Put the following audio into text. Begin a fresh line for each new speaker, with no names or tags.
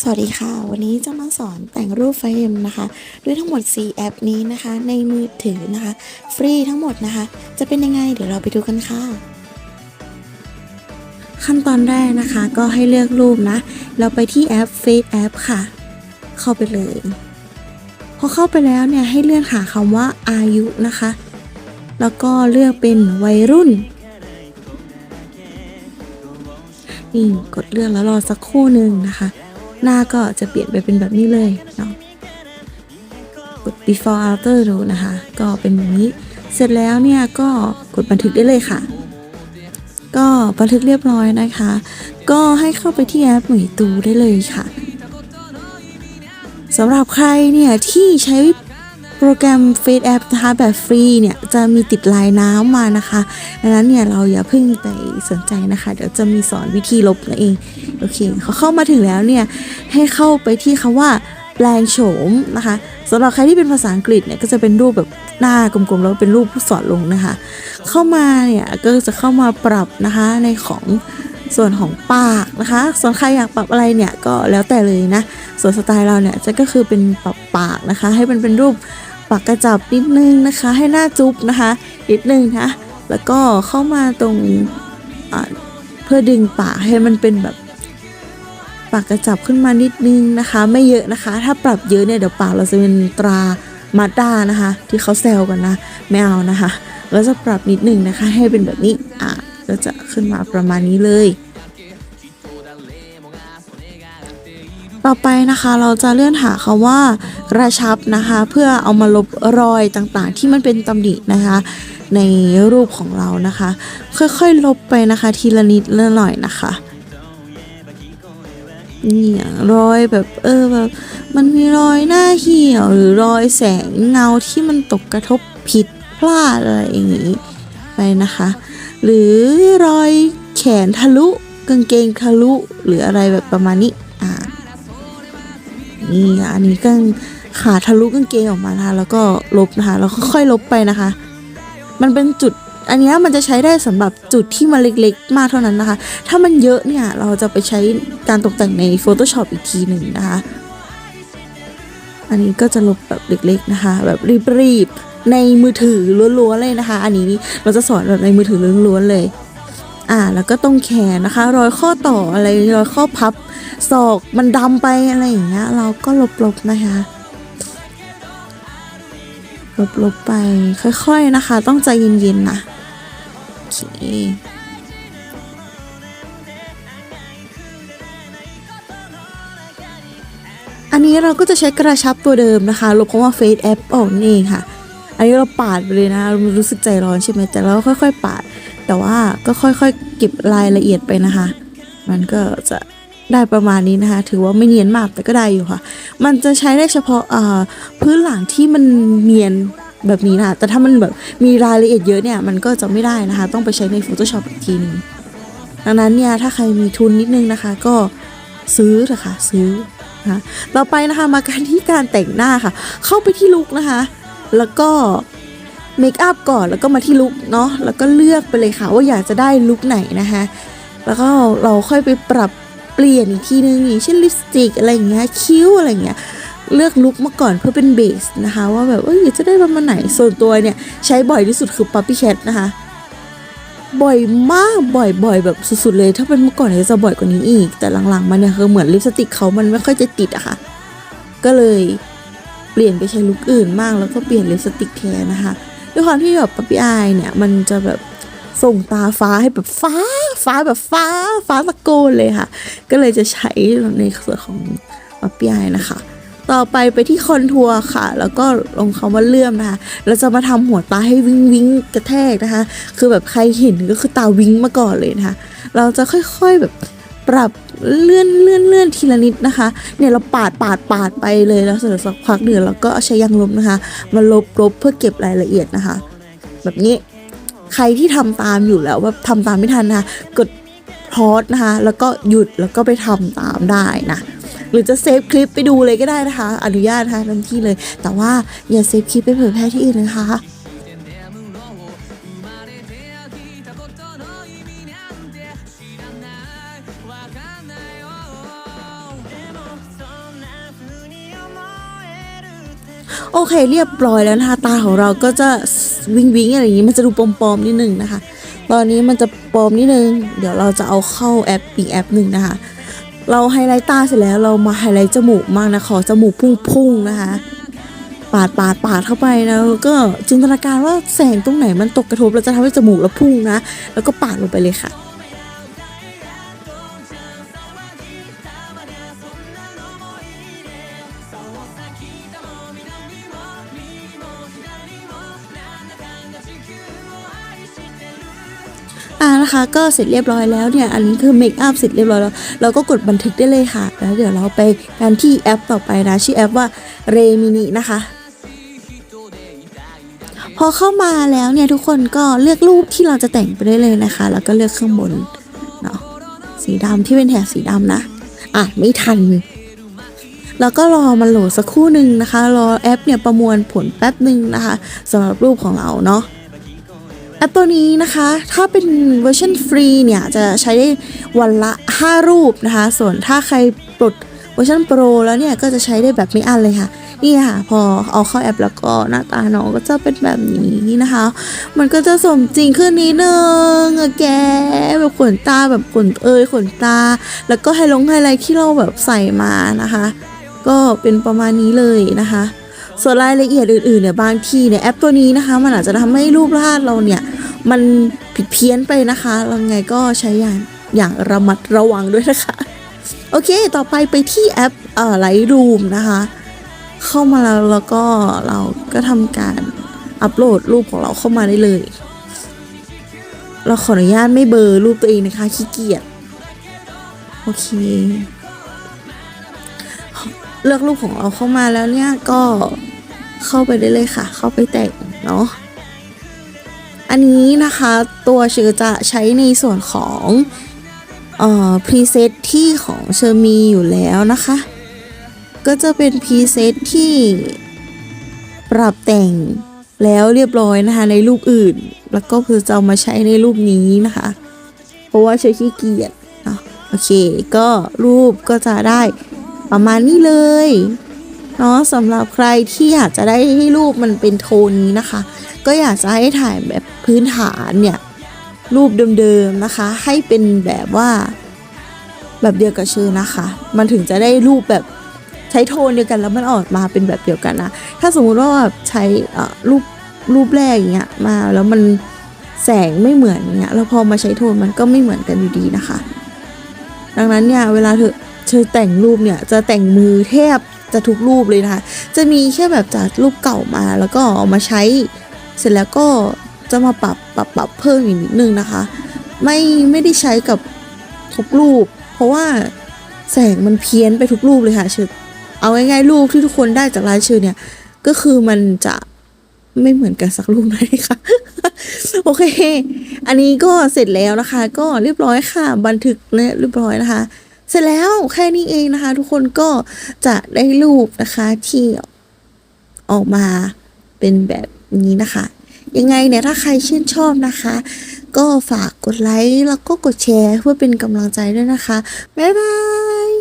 สวัสดีค่ะ วันนี้จะมาสอนแต่งรูปเฟรมนะคะ ด้วยทั้งหมด 4 แอปนี้นะคะ ในมือถือนะคะ ฟรีทั้งหมดนะคะ จะเป็นยังไงเดี๋ยวเราไปดูกันค่ะ ขั้นตอนแรกนะคะ ก็ให้เลือกรูปนะ เราไปที่แอป Face App ค่ะ เข้าไปเลย พอเข้าไปแล้วเนี่ยให้เลื่อนหาคำว่าอายุนะคะ แล้วก็เลือกเป็นวัยรุ่นนี่กดเลือกแล้วรอสักครู่หนึ่งนะคะ หน้าก็จะเปลี่ยนไปเป็นแบบนี้เลยเนาะกด before after ดูนะคะ ก็เป็นแบบนี้ เสร็จแล้วเนี่ยก็กดบันทึกได้เลยค่ะ ก็บันทึกเรียบร้อยนะคะ ก็ให้เข้าไปที่แอปหมวยตูได้เลยค่ะสำหรับใครเนี่ยที่ใช้ โปรแกรม Face App นะคะแบบฟรีเนี่ยจะมีติดลายน้ำมานะคะดังนั้นเนี่ยเราอย่าเพิ่งไปสนใจนะคะ เดี๋ยวจะมีสอนวิธีลบนั่นเอง โอเคเขาเข้ามาถึงแล้วเนี่ยให้เข้าไปที่คำว่าแปลงโฉมนะคะสำหรับใครที่เป็นภาษาอังกฤษเนี่ยก็จะเป็นรูปแบบหน้ากลมๆแล้วเป็นรูปผู้สอนลงนะคะ เข้ามาเนี่ยก็จะเข้ามาปรับนะคะในของส่วนของปาก นะคะ ส่วนใครอยากปรับอะไรเนี่ยก็แล้วแต่เลยนะ ส่วนสไตล์เราเนี่ยจะก็คือเป็นปรับปากนะคะ ให้มันเป็นรูปปากกระจับนิดนึงนะคะ ให้หน้าจุ๊บนะคะนิดนึงนะแล้วก็เข้ามาตรงเพื่อดึงปากให้มันเป็นแบบปากกระจับขึ้นมานิดนึงนะคะ ไม่เยอะนะคะ ถ้าปรับเยอะเนี่ยเดี๋ยวปากเราจะเป็นตรามาด้านะคะ ที่เขาแซวกันนะไม่เอานะคะเราจะปรับนิดนึงนะคะ ให้เป็นแบบนี้อะก็จะขึ้นมาประมาณนี้เลย ต่อไปนะคะเราจะเลื่อนหาคำว่ากระชับนะคะ เพื่อเอามาลบรอยต่างๆ ที่มันเป็นตำหนินะคะ ในรูปของเรานะคะ ค่อยๆลบไปนะคะ ทีละนิดละหน่อยนะคะเนี่ยรอยแบบเออแบบมันมีรอยหน้าเหี่ยวหรือรอยแสงเงาที่มันตกกระทบผิดพลาดอะไรอย่างนี้ไปนะคะ หรือรอยแขนทะลุกางเกงทะลุหรืออะไรแบบประมาณนี้อ่า นี่อะอันนี้ก็ขาทะลุกางเกงออกมานะคะแล้วก็ลบนะคะแล้วค่อยๆลบไปนะคะ มันเป็นจุดอันนี้มันจะใช้ได้สำหรับจุดที่มันเล็กๆ มากเท่านั้นนะคะ ถ้ามันเยอะเนี่ยเราจะไปใช้การตกแต่งใน Photoshop อีกทีหนึ่งนะคะ อันนี้ก็จะลบแบบเล็กๆนะคะ แบบรีบๆในมือถือล้วนๆเลยนะคะ อันนี้เราจะสอนแบบในมือถือล้วนๆเลย อ่าแล้วก็ตรงแขนนะคะ รอยข้อต่ออะไรรอยข้อพับศอกมันดำไปอะไรอย่างเงี้ย เราก็ลบๆนะคะลบๆไปค่อยๆนะคะ ต้องใจเย็นๆนะโอเคอันนี้เราก็จะใช้กระชับตัวเดิมนะคะ ลบคำว่า Face App ออกนั่นเองค่ะ อันนี้เราปาดไปเลยนะ เรารู้สึกใจร้อนใช่ไหมแต่เราค่อยๆ ปาด แต่ว่าก็ค่อยๆเก็บรายละเอียดไปนะคะ มันก็จะได้ประมาณนี้นะคะ ถือว่าไม่เนียนมากแต่ก็ได้อยู่ค่ะ มันจะใช้ได้เฉพาะพื้นหลังที่มันเนียนแบบนี้นะแต่ถ้ามันแบบมีรายละเอียดเยอะเนี่ยมันก็จะไม่ได้นะคะ ต้องไปใช้ใน Photoshop อีกทีหนึงดังนั้นเนี่ยถ้าใครมีทุนนิดนึงนะคะ ก็ซื้อเถอะค่ะซื้อนะะต่อไปนะคะมาการที่การแต่งหน้าค่ะ เข้าไปที่ลุคนะคะ แล้วก็ เมคอัพก่อนแล้วก็มาที่ลุคเนาะแล้วก็เลือกไปเลยค่ะว่าอยากจะได้ลุคไหนนะคะแล้วก็เราค่อยไปปรับเปลี่ยนอีกทีนึงอย่างเช่นลิปสติกอะไรอย่างเงี้ยคิ้วอะไรอย่างเงี้ยเลือกลุคมาก่อนเพื่อเป็นเบสนะคะ ว่าแบบเอ้ยอยากจะได้ประมาณไหนส่วนตัวเนี่ย ใช้บ่อยที่สุดคือ Puppy Cat นะคะ บ่อยมากบ่อยบ่อยแบบสุดๆเลย ถ้าเป็นเมื่อก่อนเนี่ยจะบ่อยกว่านี้อีก แต่หลังๆมาเนี่ยคือเหมือนลิปสติกเขามันไม่ค่อยจะติดอะค่ะ ก็เลยเปลี่ยนไปใช้ลุคอื่นมากแล้วก็เปลี่ยนลิปสติกแทนนะคะ ด้วยความที่แบบปั๊ปปี้อายเนี่ย มันจะแบบส่งตาฟ้าให้แบบฟ้า ฟ้าแบบฟ้า ฟ้าตะโกนเลยค่ะ ก็เลยจะใช้ในส่วนของปั๊ปปี้อายนะคะ ต่อไปไปที่คอนทัวร์ค่ะ แล้วก็ลงคำว่าเลื่อมนะคะ เราจะมาทำหัวตาให้วิงวิงกระแทกนะคะ คือแบบใครเห็นก็คือตาวิงมาก่อนเลยนะคะ เราจะค่อยๆแบบ ปรับเลื่อนเลื่อนเลื่อนทีละนิดนะคะ เนี่ยเราปาดปาดปาดไปเลยแล้วเสร็จสักพักเดือนเราก็ใช้ยางลบนะคะมาลบลบเพื่อเก็บรายละเอียดนะคะ แบบนี้ใครที่ทำตามอยู่แล้วว่าทำตามไม่ทันนะคะกดพอสนะคะ แล้วก็หยุดแล้วก็ไปทำตามได้นะหรือจะเซฟคลิปไปดูเลยก็ได้นะคะ อนุญาตนะคะทันที่เลย แต่ว่าอย่าเซฟคลิปไปเผยแพร่ที่อื่นนะคะ「 โอเคเรียบร้อยแล้วนะคะตาของเราก็จะวิงวิงอะไรอย่างนี้มันจะดูปลอมๆนิดนึงนะคะ ตอนนี้มันจะปลอมนิดนึง เดี๋ยวเราจะเอาเข้าแอปอีกแอปหนึ่งนะคะ เราไฮไลท์ตาเสร็จแล้วเรามาไฮไลท์จมูกมากนะขอจมูกพุ่งๆนะคะ ปาดปาดปาดเข้าไปนะแล้วก็จินตนาการว่าแสงตรงไหนมันตกกระทบแล้วจะทำให้จมูกเราพุ่งนะ แล้วก็ปาดลงไปเลยค่ะ อ่านะคะก็เสร็จเรียบร้อยแล้วเนี่ยอันนี้คือเมคอัพเสร็จเรียบร้อยแล้วเราก็กดบันทึกได้เลยค่ะ แล้วเดี๋ยวเราไปกันที่แอปต่อไปนะชื่อแอปว่าเรมินินะคะพอเข้ามาแล้วเนี่ยทุกคนก็เลือกรูปที่เราจะแต่งไปได้เลยนะคะ แล้วก็เลือกข้างบนเนาะสีดำที่เป็นแถบสีดำนะอะไม่ทัน แล้วก็รอมันโหลดสักครู่หนึ่งนะคะ รอแอปเนี่ยประมวลผลแป๊บหนึ่งนะคะสำหรับรูปของเราเนาะ แอปตัวนี้นะคะ ถ้าเป็นเวอร์ชันฟรีเนี่ย จะใช้ได้วันละ 5 รูปนะคะ ส่วนถ้าใครปลดเวอร์ชันโปรแล้วเนี่ย ก็จะใช้ได้แบบไม่อันเลยค่ะ นี่ค่ะ พอเอาเข้าแอปแล้วก็หน้าตาน้องก็จะเป็นแบบนี้นะคะ มันก็จะสมจริงขึ้นนิดนึงอะแก แบบขนตาแบบขนเอยขนตา แล้วก็ไฮลงไฮไลท์ที่เราแบบใส่มานะคะ ก็เป็นประมาณนี้เลยนะคะ ส่วนรายละเอียดอื่นๆเนี่ยบางทีเนี่ยแอปตัวนี้นะคะ มันอาจจะทำให้รูปร่างเราเนี่ย มันผิดเพี้ยนไปนะคะแล้วไงก็ใช้อย่างอย่างระมัดระวังด้วยนะคะ โอเค ต่อไปไปที่แอปเอ่อไลท์รูมนะคะ เข้ามาแล้วแล้วก็เราก็ทำการอัปโหลดรูปของเราเข้ามาได้เลย เราขออนุญาตไม่เบอร์รูปตัวเองนะคะขี้เกียจโอเค เลือกรูปของเราเข้ามาแล้วเนี่ยก็ เข้าไปได้เลยค่ะ เข้าไปแต่งเนาะอันนี้นะคะตัวเชอจะใช้ในส่วนของเอ่อพรีเซตที่ของเชอร์มีอยู่แล้วนะคะ ก็จะเป็นพรีเซตที่ปรับแต่งแล้วเรียบร้อยนะคะในรูปอื่น แล้วก็คือจะเอามาใช้ในรูปนี้นะคะ เพราะว่าเชอขี้เกียจโอเค ก็รูปก็จะได้ประมาณนี้เลย เนาะสำหรับใครที่อยากจะได้ให้รูปมันเป็นโทนนี้นะคะ ก็อยากจะให้ถ่ายแบบพื้นฐานเนี่ยรูปเดิมๆนะคะ ให้เป็นแบบว่าแบบเดียวกับชื่อนะคะ มันถึงจะได้รูปแบบใช้โทนเดียวกันแล้วมันออกมาเป็นแบบเดียวกันนะ ถ้าสมมุติว่าแบบใช้รูปรูปแรกอย่างเงี้ยมาแล้วมันแสงไม่เหมือนเงี้ยแล้วพอมาใช้โทนมันก็ไม่เหมือนกันอยู่ดีนะคะ ดังนั้นเนี่ยเวลาเธอเธอแต่งรูปเนี่ยจะแต่งมือแทบ จะทุกรูปเลยนะคะ จะมีแค่แบบจากรูปเก่ามาแล้วก็เอามาใช้ เสร็จแล้วก็จะมาปรับปรับปรับเพิ่มอีกนิดนึงนะคะ ไม่ไม่ได้ใช้กับทุกรูป เพราะว่าแสงมันเพี้ยนไปทุกรูปเลยค่ะเชิญเอาง่ายๆรูปที่ทุกคนได้จากลายเชิญเนี่ย ก็คือมันจะไม่เหมือนกันสักรูปเลยค่ะ โอเค อันนี้ก็เสร็จแล้วนะคะ ก็เรียบร้อยค่ะ บันทึกเนี่ยเรียบร้อยนะคะ เสร็จแล้วแค่นี้เองนะคะ ทุกคนก็จะได้รูปนะคะที่ออกมาเป็นแบบนี้นะคะ ยังไงเนี่ยถ้าใครชื่นชอบนะคะ ก็ฝากกดไลค์แล้วก็กดแชร์เพื่อเป็นกำลังใจด้วยนะคะ บ๊ายบาย